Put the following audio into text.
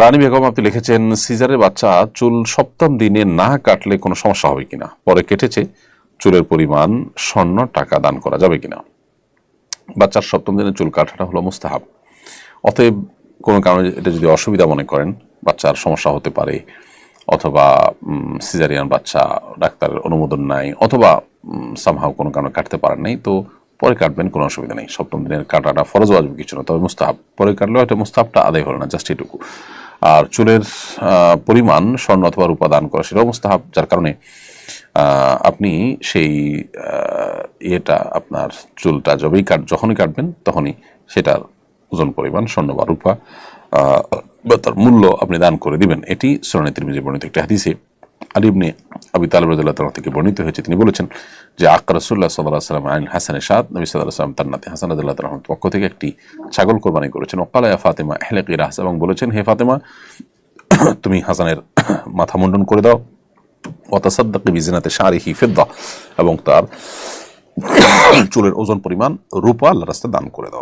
রানী বেগম, আপনি লিখেছেন, সিজারের বাচ্চা চুল সপ্তম দিনে না কাটলে কোনো সমস্যা হবে কিনা? পরে কেটেছে, চুলের পরিমাণ স্বর্ণ টাকা দান করা যাবে কিনা? বাচ্চার সপ্তম দিনে চুল কাটাটা হলো মুস্তাহাব। অতএব কোনো কারণে এটা যদি অসুবিধা মনে করেন, বাচ্চার সমস্যা হতে পারে, অথবা সিজারিয়ান বাচ্চা ডাক্তারের অনুমোদন নাই, অথবা সামহাও কোনো কারণে কাটতে পারেন নাই, তো পরে কাটবেন, কোনো অসুবিধা নেই। সপ্তম দিনের কাটাটা ফরজ আসবে কিছু না, তবে মুস্তাহাব। পরে কাটলেও হয়তো মুস্তাহাবটা আদায় হলো না, জাস্ট এটুকু। আর চুলের পরিমাণ, স্বর্ণ অথবা রূপা দান করা, সেটাও মুস্তাহাব, যার কারণে আপনি সেই ইয়েটা, আপনার চুলটা যবেই কাট, যখনই কাটবেন, তখনই সেটার ওজন পরিমাণ, স্বর্ণ বা রূপা বা তার মূল্য আপনি দান করে দিবেন। এটি সুরানি তিরমিজি বর্ণিত একটি হাদিসে আলিবনে আবি তালিব রাদিয়াল্লাহু থেকে বর্ণিত হয়েছে। তিনি বলেছেন যে আক্কা সাল্লাল্লাহু আলাইহি আইন হাসানের সাদ নবী আলাইহি তার নাতি হাসান তাআলার পক্ষ থেকে একটি ছাগল কোরবানি করেছেন। ওকালা ইয়া ফাতেমা ইহলাকি রাস এবং বলেছেন, হে ফাতেমা, তুমি হাসানের মাথা মুন্ডন করে দাও। ওয়াতাসাদ্দাকি বিজিনাতে শারিহি ফিদ্দা এবং তার চুলের ওজন পরিমাণ রূপা আল্লাহ রাস্তায় দান করে দাও।